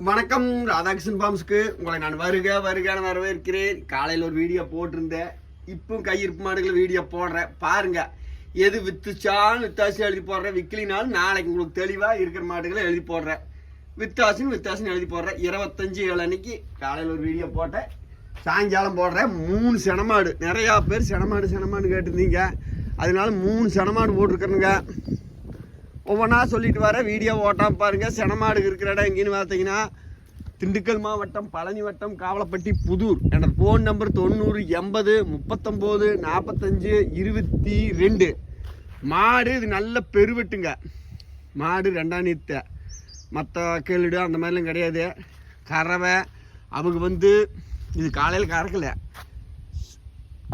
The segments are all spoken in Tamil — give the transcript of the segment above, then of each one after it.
வணக்கம் ராதாகிருஷ்ணன் ஃபார்ம்ஸ்க்கு உங்களை நான் வருக வருகான வரவேற்கிறேன். காலையில் ஒரு வீடியோ போட்டிருந்தேன். இப்போ கையிருப்பு மாடுகளை வீடியோ போடுறேன். பாருங்க எது வித்துச்சான்னு வித்தாசி எழுதி போடுறேன். விற்கலினாலும் நாளைக்கு உங்களுக்கு தெளிவாக இருக்கிற மாடுகளை எழுதி போடுறேன். வித்தாசின்னு வித்தாசின்னு எழுதி போடுறேன். இருபத்தஞ்சு ஏழு அன்னைக்கு காலையில் ஒரு வீடியோ போட்டேன். சாயங்காலம் போடுறேன். மூணு செனமாடு. நிறையா பேர் செனமாடு செனமாடு கேட்டிருந்தீங்க. அதனால மூணு செனமாடு போட்டிருக்கிறேங்க ஒவ்வொன்றா சொல்லிட்டு வர வீடியோ ஓட்டாமல் பாருங்கள் செனமாடு இருக்கிற இடம் எங்கேன்னு பார்த்தீங்கன்னா திண்டுக்கல் மாவட்டம் பழனி வட்டம் காவலப்பட்டி புதூர். என்னோட ஃபோன் நம்பர் தொண்ணூறு எண்பது முப்பத்தொம்போது நாற்பத்தஞ்சு இருபத்தி ரெண்டு. மாடு இது நல்ல பெருவெட்டுங்க. மாடு ரெண்டாம் நீத்த. மற்ற கேளுடு அந்த மாதிரிலாம் கிடையாது. கறவை அவங்க வந்து இது காலையில் கறக்கலை.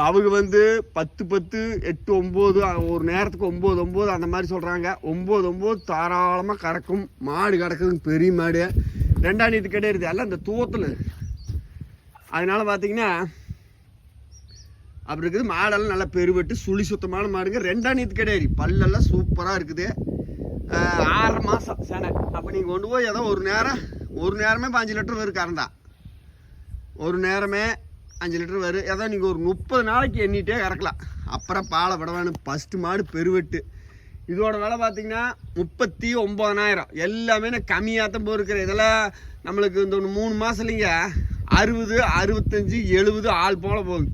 அவங்க வந்து பத்து பத்து எட்டு ஒம்பது ஒரு நேரத்துக்கு ஒம்பது ஒம்பது அந்த மாதிரி சொல்கிறாங்க ஒம்பது ஒம்பது தாராளமாக கறக்கும். மாடு கிடக்குதுங்க பெரிய மாடு. ரெண்டாம் நீத்து கிடையாது எல்லாம் இந்த தூவத்தில் அதனால பார்த்தீங்கன்னா அப்படி இருக்குது. மாடெல்லாம் நல்லா பெருவெட்டு சுழி சுத்தமான மாடுங்க. ரெண்டாம் நீத்து கிடையாது பல்லெல்லாம் சூப்பராக இருக்குது. ஆறு மாதம் செனை. அப்போ நீங்கள் கொண்டு போய் ஏதோ ஒரு நேரம் ஒரு நேரமே பாஞ்சு லிட்டர் வரும் கறந்தா ஒரு நேரமே அஞ்சு லிட்டர் வரும் ஏதோ நீங்கள் ஒரு முப்பது நாளைக்கு எண்ணிட்டே கறக்கலாம். அப்புறம் பாலை விட வேணும் ஃபஸ்ட்டு மாடு பெருவெட்டு. இதோட விலை பார்த்தீங்கன்னா முப்பத்தி ஒம்பதனாயிரம் எல்லாமே நான் கம்மியாக தான் போயிருக்கிறேன் இதெல்லாம் நம்மளுக்கு இந்த ஒன்று மூணு மாதத்துலிங்க அறுபது அறுபத்தஞ்சி எழுபது ஆள் போல் போகுது.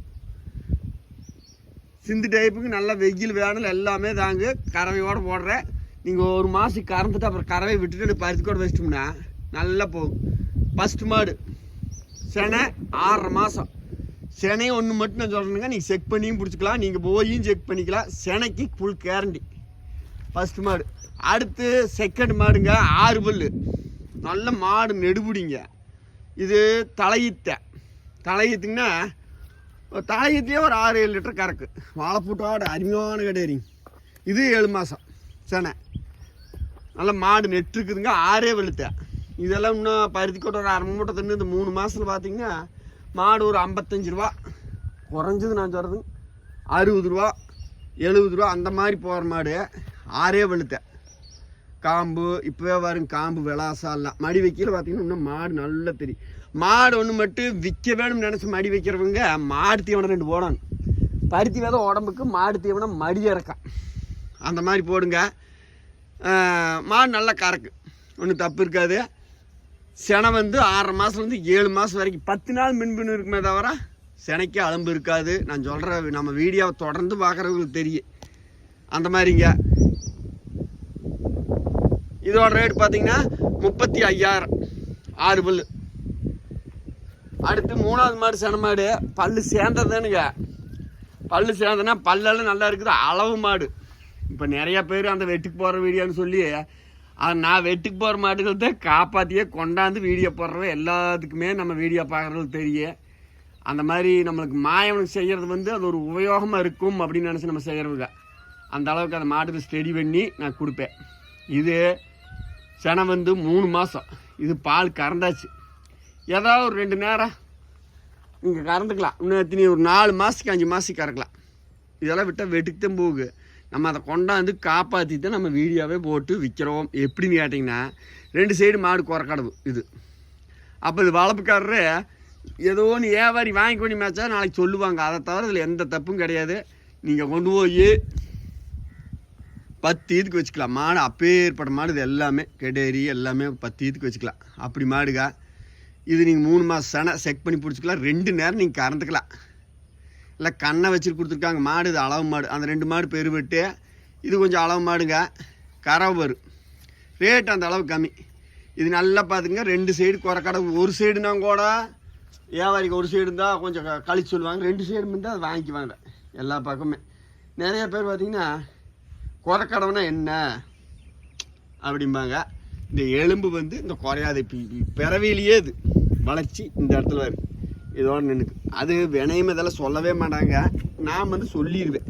சிந்து டைப்புக்கு நல்ல வெயில் வேணும் எல்லாமே தாங்க கறவையோடு போடுறேன். நீங்கள் ஒரு மாதம் கறந்துட்டு அப்புறம் கறவை விட்டுட்டு பருத்தி கூட வச்சிட்டோம்னா நல்லா போகும் ஃபஸ்ட்டு மாடு. செனை ஆறரை மாதம் சினை ஒன்று மட்டும் நான் சொல்கிறேனுங்க நீங்கள் செக் பண்ணியும் பிடிச்சிக்கலாம். நீங்கள் போயும் செக் பண்ணிக்கலாம். செனைக்கு ஃபுல் கேரண்டி ஃபஸ்ட்டு மாடு. அடுத்து செகண்ட் மாடுங்க ஆறு பல்லு. நல்ல மாடு நெடுபுடிங்க. இது தலையீத்த தலையீத்துங்கன்னா தலையீத்தையே ஒரு ஆறு ஏழு லிட்டர் கறக்கு. வாழைப்பூட்டோட அருமையான கிடையாதுங்க இது ஏழு மாதம் செனை. நல்ல மாடு நெட்டு இருக்குதுங்க ஆறே வெளுத்த இதெல்லாம் இன்னும் பருத்தி கொட்டை ஒரு அரை மூட்டை தின்னு இந்த மூணு மாதத்தில் பார்த்தீங்கன்னா மாடு ஒரு ஐம்பத்தஞ்சு ரூபா. குறைஞ்சது நான் சொல்கிறது அறுபது ரூபா எழுபது ரூபா அந்த மாதிரி போகிற மாடு ஆறே வெளுத்த காம்பு இப்போவே வரும் காம்பு விளாசாலாம் மடி வைக்கல பார்த்தீங்கன்னா இன்னும் மாடு நல்லா தெரியும். மாடு ஒன்று மட்டும் விற்க வேணும்னு நினச்சி மடி வைக்கிறவங்க மாடு தீவனம் ரெண்டு போடணும். பருத்தி வித உடம்புக்கு மாடு தீவனம் மடி இறக்கம். அந்த மாதிரி போடுங்க. மாடு நல்லா கறக்கு. ஒன்றும் தப்பு இருக்காது. செனை வந்து ஆறரை மாதத்துலேருந்து ஏழு மாதம் வரைக்கும். பத்து நாள் மின்பின் இருக்குமே தவிர செனைக்கு அலம்பு இருக்காது. நான் சொல்கிற நம்ம வீடியோவை தொடர்ந்து பார்க்குறவங்களுக்கு தெரியும். அந்த மாதிரிங்க. இதோட ரேட் பார்த்தீங்கன்னா முப்பத்தி ஐயாயிரம். ஆறு பல் அடுத்து மூணாவது மாடு சென மாடு. பல்லு சேர்ந்ததுன்னுங்க. பல் சேர்ந்ததுன்னா பல்லெல்லாம் நல்லா இருக்குது. அளவு மாடு. இப்போ நிறையா பேர் அந்த வெட்டுக்கு போகிற வீடியோன்னு சொல்லி அதை நான் வெட்டுக்கு போகிற மாடுகள் தான் காப்பாற்றியே கொண்டாந்து வீடியோ போடுறது. எல்லாத்துக்குமே நம்ம வீடியோ பார்க்குறது தெரியும் அந்த மாதிரி நம்மளுக்கு மாயவனுக்கு செய்கிறது வந்து அது ஒரு உபயோகமாக இருக்கும் அப்படின்னு நினச்சி நம்ம செய்கிறவங்க அந்த அளவுக்கு அந்த மாட்டுக்கு ஸ்டடி பண்ணி நான் கொடுப்பேன். இது செனை வந்து மூணு மாதம் இது பால் கறந்தாச்சு. ஏதாவது ஒரு ரெண்டு நேரம் இங்கே கறந்துக்கலாம். இன்னும் எத்தனை ஒரு நாலு மாதத்துக்கு அஞ்சு மாதத்துக்கு கறக்கலாம். இதெல்லாம் விட்டால் வெட்டுக்கு தான் போகுது. நம்ம அதை கொண்டாந்து காப்பாற்றி தான் நம்ம வீடியோவே போட்டு விற்கிறோம் எப்படின்னு கேட்டிங்கன்னா ரெண்டு சைடு மாடு குறக்கடவு இது. அப்போ இது வளர்ப்புக்காரரு ஏதோ ஒன்று ஏவாரி வாங்கி கொண்டு மேய்ச்சா நாளைக்கு சொல்லுவாங்க. அதை தவிர இதில் எந்த தப்பும் கிடையாது. நீங்கள் கொண்டு போய் பத்து இதுக்கு வச்சுக்கலாம். மாடு அப்பேற்பட்ட மாடு இது எல்லாமே கெடேரி எல்லாமே பத்து இதுக்கு வச்சுக்கலாம். அப்படி மாடுகா இது நீங்கள் மூணு மாதம் செனை செக் பண்ணி பிடிச்சிக்கலாம். ரெண்டு நேரம் நீங்கள் கறந்துக்கலாம். இல்லை கண்ணை வச்சுட்டு கொடுத்துருக்காங்க. மாடு இது அளவு மாடு. அந்த ரெண்டு மாடு பெருவெட்டு இது கொஞ்சம் அளவு மாடுங்க. கறவை வரும் ரேட் அந்த அளவு கம்மி. இது நல்லா பார்த்துங்க ரெண்டு சைடு குறைக்கடை ஒரு சைடுனா கூட வியாபாரிக்கு ஒரு சைடு இருந்தால் கொஞ்சம் க- கழிச்சு சொல்லுவாங்க. ரெண்டு சைடு இருந்தால் அதை வாங்கிக்குவாங்க. எல்லா பக்கமே. நிறைய பேர் பார்த்திங்கன்னா குறைக்கடவுனா என்ன அப்படிம்பாங்க. இந்த எலும்பு வந்து இந்த குறையாத பிறவிலேயே பிறவியிலேயே இது. வளர்ச்சி இந்த இடத்துல இருக்குது இதோட நின்று அது வினையும் இதெல்லாம் சொல்லவே மாட்டாங்க. நான் வந்து சொல்லிடுவேன்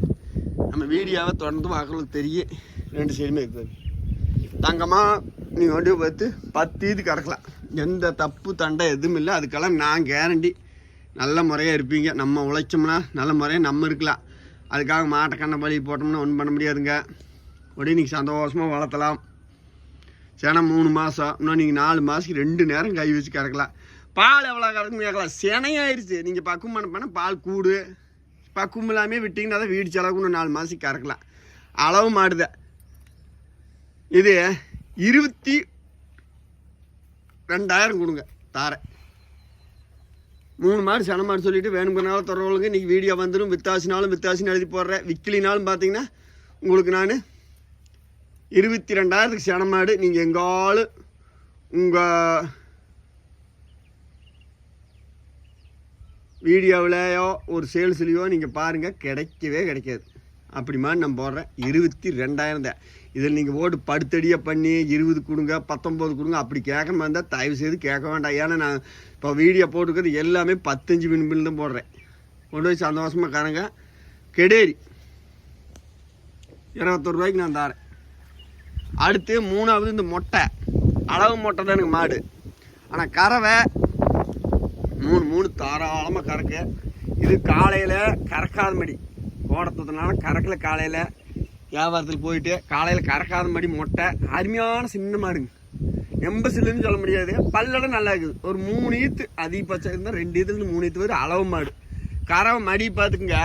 நம்ம வீடியோவை தொடர்ந்து பார்க்கறதுக்கு தெரியும் ரெண்டு சைடுமே இருக்குது தங்கமாக நீங்கள் வண்டியை பார்த்து பத்து இது கறக்கலாம். எந்த தப்பு தண்டை எதுவும் இல்லை. அதுக்கெல்லாம் நான் கேரண்டி நல்ல முறையாக இருப்பீங்க. நம்ம உழைச்சோம்னா நல்ல முறையாக நம்ம இருக்கலாம். அதுக்காக மாட்டை கண்ணை பலி போட்டோம்னா ஒன்றும் பண்ண முடியாதுங்க. உடனே நீங்கள் சந்தோஷமாக வளர்த்தலாம். சேனா மூணு மாதம் இன்னும் நீங்கள் நாலு மாதத்துக்கு ரெண்டு நேரம் கை வச்சு கறக்கலாம். பால் எவ்வளோ கறக்குன்னு கேட்கலாம். சினையாயிருச்சு. நீங்கள் பக்குவம் பண்ண பால் கூடு. பக்குவம் இல்லாமல் விட்டிங்கன்னா தான் வீடு செலவுக்கு இன்னும் நாலு மாதத்துக்கு கறக்கலாம். அளவு மாடுத இது இருபத்தி ரெண்டாயிரம் கொடுங்க. தாரேன். மூணு மாடு சன மாடு சொல்லிட்டு வேணுங்கிறனால தொடர்புகளுக்கு இன்றைக்கி வீடியோ வந்துடும் வித்தாசினாலும் வித்தாசின்னு எழுதி போடுறேன். விக்கிலினாலும் பார்த்தீங்கன்னா உங்களுக்கு நான் இருபத்தி ரெண்டாயிரத்துக்கு சன மாடு. நீங்கள் எங்காலும் உங்கள் வீடியோவிலையோ ஒரு சேல்ஸ்லையோ நீங்கள் பாருங்கள் கிடைக்கவே கிடைக்காது. அப்படி நான் போடுறேன். இருபத்தி ரெண்டாயிரம் தான் இதில் நீங்கள் ஓட்டு படுத்தடியாக பண்ணி இருபது கொடுங்க பத்தொம்போது கொடுங்க அப்படி கேட்க இருந்தால் தயவு செய்து கேட்க வேண்டாம். ஏன்னா நான் இப்போ வீடியோ போட்டுக்கிறது எல்லாமே பத்தஞ்சு மினிமில் தான் போடுறேன். கொண்டு போய் சந்தோஷமாக காரங்க கெடேரி. இருபத்தொரு ரூபாய்க்கு நான் தரேன். அடுத்து மூணாவது இந்த மொட்டை. அளவு மொட்டை தான் எனக்கு மாடு. ஆனால் கறவை மூணு மூணு தாராளமாக கறக்கு. இது காலையில் கறக்காத மடி. ஓடத்ததுனால கறக்கல காலையில். வியாபாரத்தில் போயிட்டு காலையில் கறக்காத மடி மொட்டை. அருமையான சின்ன மாடுங்க. எம்ப சில்லுன்னு சொல்ல முடியாது. பல்லடம் நல்லா இருக்குது. ஒரு மூணு ஈத்து அதிகபட்சம் இருந்தால் ரெண்டு ஈத்துலேருந்து மூணு ஈத்து வரும். அளவு மாடு. கறவை மடி பார்த்துக்குங்க.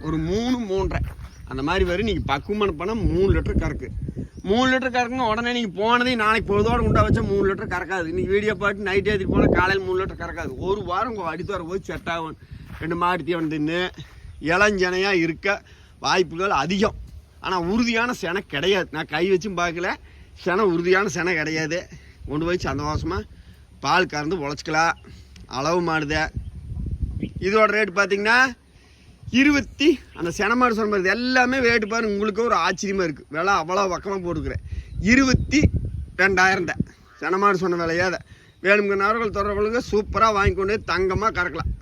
ஒரு மூணு மூன்றரை. அந்த மாதிரி வரும். நீங்கள் பக்குவமான பண்ணால் மூணு லிட்டர் கறக்கு. மூணு லிட்டர் கறக்குங்க உடனே நீங்கள் போனதையும் நாளைக்கு பொழுதோடு உண்டா வச்சா மூணு லிட்டர் கறக்காது. இன்றைக்கி வீடியோ பார்த்து நைட் ஏற்றிட்டு போனால் காலையில் மூணு லிட்டர் கறக்காது. ஒரு வாரம் உங்கள் அடித்து போய் செட் ஆகும். ரெண்டு மாடு தீவனம் தின்னு இளஞ்சனையாக இருக்க வாய்ப்புகள் அதிகம். ஆனால் உறுதியான செனை கிடையாது. நான் கை வச்சும் பார்க்கல. செனை உறுதியான செனை கிடையாது. கொண்டு போய் சந்தோஷமாக பால் கறந்து உழைச்சிக்கலாம். அளவு மாடுதே. இதோட ரேட் பார்த்தீங்கன்னா இருபத்தி அந்த செனமாடு சொன்ன மாதிரி எல்லாமே ரேட்டு பாருங்க உங்களுக்கு ஒரு ஆச்சரியமாக இருக்குது விலை அவ்வளோ பக்கமாக போட்டுக்கிறேன். இருபத்தி ரெண்டாயிரம் தான். செனமாடு சொன்ன விலையாத வேணுங்கிறவர்கள் தொடர்புகளுக்கு சூப்பராக வாங்கி கொண்டு போய் தங்கமாக கறக்கலாம்.